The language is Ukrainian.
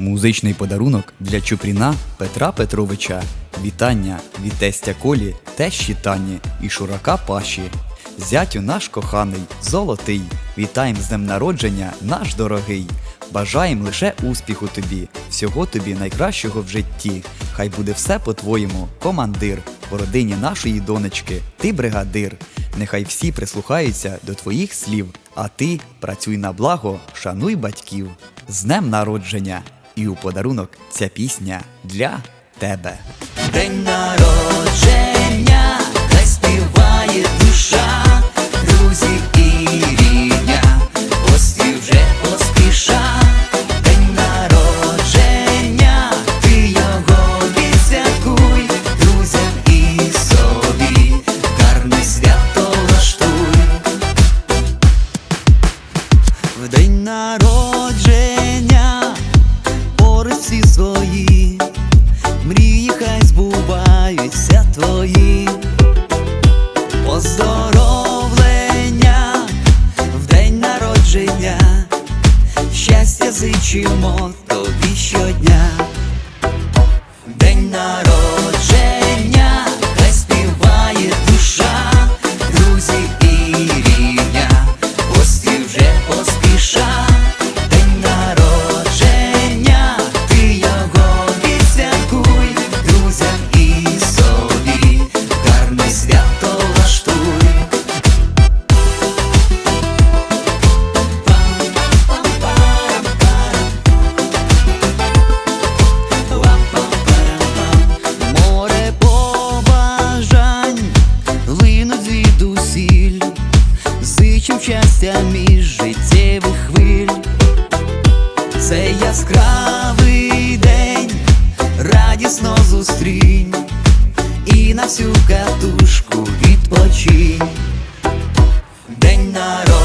Музичний подарунок для Чупріна Петра Петровича. Вітання від тестя Колі, тещі Тані і Шурака Паші. Зятю наш коханий, золотий. Вітаєм з днем народження, наш дорогий. Бажаєм лише успіху тобі, всього тобі найкращого в житті. Хай буде все по-твоєму, командир. В родині нашої донечки, ти бригадир. Нехай всі прислухаються до твоїх слів, а ти працюй на благо, шануй батьків. З днем народження! І у подарунок ця пісня для тебе. День народження, хай співає душа, друзі і рідня, гості вже поспіша. День народження, ти його відсвяткуй, друзям і собі, гарне свято влаштуй. В день народження, всі свої. Мрії хай збуваються твої Поздоровлення в день народження, щастя зичимо тобі щодня. міцно зустрінь і на всю катушку відпочинь. День народ.